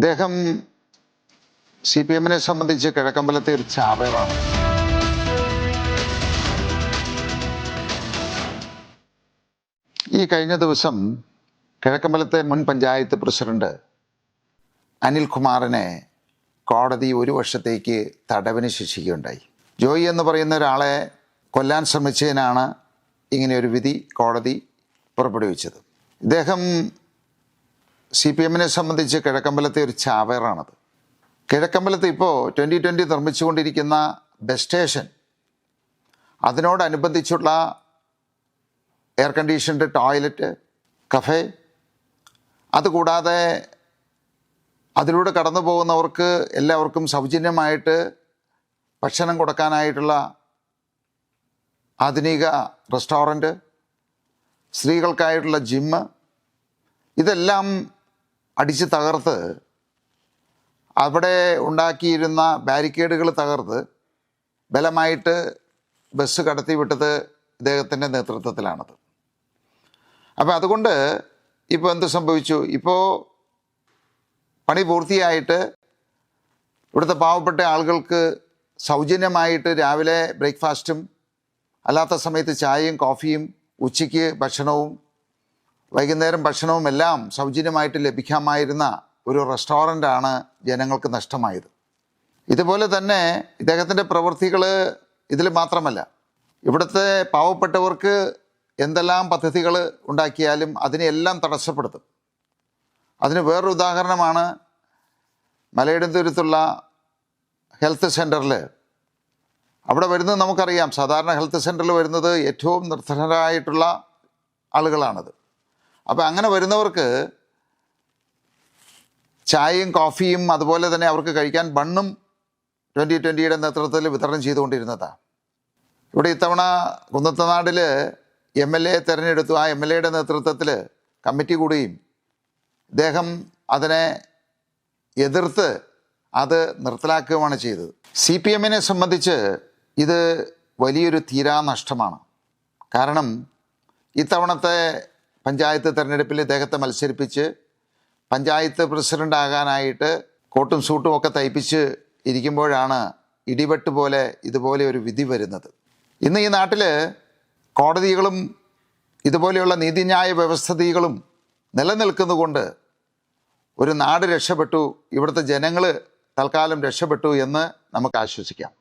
ഇദ്ദേഹം C P എമ്മിനെ സംബന്ധിച്ച് കിഴക്കമ്പലത്തെ ഒരു ചാവേറാണ്. ഈ കഴിഞ്ഞ ദിവസം കിഴക്കമ്പലത്തെ മുൻ പഞ്ചായത്ത് പ്രസിഡന്റ് അനിൽകുമാറിനെ കോടതി ഒരു വർഷത്തേക്ക് തടവിന് ശിക്ഷിക്കുകയുണ്ടായി. ജോയി എന്ന് പറയുന്ന ഒരാളെ കൊല്ലാൻ ശ്രമിച്ചതിനാണ് ഇങ്ങനെ ഒരു വിധി കോടതി പുറപ്പെടുവിച്ചത്. ഇദ്ദേഹം സി പി എമ്മിനെ സംബന്ധിച്ച് കിഴക്കമ്പലത്തെ ഒരു ചാവേറാണത്. കിഴക്കമ്പലത്ത് ഇപ്പോൾ ട്വന്റി ട്വന്റി നിർമ്മിച്ചുകൊണ്ടിരിക്കുന്ന ബസ് സ്റ്റേഷൻ അതിനോടനുബന്ധിച്ചുള്ള എയർ കണ്ടീഷൻഡ് ടോയ്ലറ്റ് കഫേ അതുകൂടാതെ അതിലൂടെ കടന്നു പോകുന്നവർക്ക് എല്ലാവർക്കും സൗജന്യമായിട്ട് ഭക്ഷണം കൊടുക്കാനായിട്ടുള്ള ആധുനിക റെസ്റ്റോറന്റ് സ്ത്രീകൾക്കായിട്ടുള്ള ജിമ്മ് ഇതെല്ലാം അടിച്ച് തകർത്ത് അവിടെ ഉണ്ടാക്കിയിരുന്ന ബാരിക്കേഡുകൾ തകർത്ത് ബലമായിട്ട് ബസ് കടത്തിവിട്ടത് ഇദ്ദേഹത്തിന്റെ നേതൃത്വത്തിലാണത്. അപ്പോൾ അതുകൊണ്ട് ഇപ്പോൾ എന്ത് സംഭവിച്ചു? ഇപ്പോൾ പണി പൂർത്തിയായിട്ട് ഇവിടുത്തെ പാവപ്പെട്ട ആളുകൾക്ക് സൗജന്യമായിട്ട് രാവിലെ ബ്രേക്ക്ഫാസ്റ്റും അല്ലാത്ത സമയത്ത് ചായയും കോഫിയും ഉച്ചയ്ക്ക് ഭക്ഷണവും വൈകുന്നേരം ഭക്ഷണവും എല്ലാം സൗജന്യമായിട്ട് ലഭിക്കാമായിരുന്ന ഒരു റെസ്റ്റോറന്റാണ് ജനങ്ങൾക്ക് നഷ്ടമായത്. ഇതുപോലെ തന്നെ ഇദ്ദേഹത്തിന്റെ പ്രവൃത്തികൾ ഇതിൽ മാത്രമല്ല. ഇവിടുത്തെ പാവപ്പെട്ടവർക്ക് എന്തെല്ലാം പദ്ധതികൾ ഉണ്ടാക്കിയാലും അതിനെല്ലാം തടസ്സപ്പെടുത്തും. അതിന് വേറൊരു ഉദാഹരണമാണ് മലയിടന്തൂരത്തുള്ള ഹെൽത്ത് സെന്ററിൽ അവിടെ വരുന്നത് നമുക്കറിയാം. സാധാരണ ഹെൽത്ത് സെന്ററിൽ വരുന്നത് ഏറ്റവും നിർദ്ധനരായിട്ടുള്ള ആളുകളാണത്. അപ്പോൾ അങ്ങനെ വരുന്നവർക്ക് ചായയും കോഫിയും അതുപോലെ തന്നെ അവർക്ക് കഴിക്കാൻ ബണ്ണും ട്വന്റി ട്വന്റിയുടെ നേതൃത്വത്തിൽ വിതരണം ചെയ്തുകൊണ്ടിരുന്നതാണ് ഇവിടെ ഇത്തവണ കുന്നത്തനാടിൽ എം എൽ എ തിരഞ്ഞെടുത്തു. ആ എം എൽ എയുടെ നേതൃത്വത്തിൽ കമ്മിറ്റി കൂടുകയും അദ്ദേഹം അതിനെ എതിർത്ത് അത് നിർത്തലാക്കുകയുമാണ് ചെയ്തത്. സി പി എമ്മിനെ സംബന്ധിച്ച് ഇത് വലിയൊരു തീരാനഷ്ടമാണ്. കാരണം ഇത്തവണത്തെ പഞ്ചായത്ത് തെരഞ്ഞെടുപ്പിൽ ഇദ്ദേഹത്തെ മത്സരിപ്പിച്ച് പഞ്ചായത്ത് പ്രസിഡന്റ് ആകാനായിട്ട് കോട്ടും സൂട്ടും ഒക്കെ തയ്പ്പിച്ച് ഇരിക്കുമ്പോഴാണ് ഇടിവെട്ട് പോലെ ഇതുപോലെ ഒരു വിധി വരുന്നത്. ഇന്ന് ഈ നാട്ടിൽ കോടതികളും ഇതുപോലെയുള്ള നീതിന്യായ വ്യവസ്ഥതകളും നിലനിൽക്കുന്നതുകൊണ്ട് ഒരു നാട് രക്ഷപ്പെട്ടു ഇവിടുത്തെ ജനങ്ങൾ തൽക്കാലം രക്ഷപ്പെട്ടു എന്ന് നമുക്ക് ആശ്വസിക്കാം.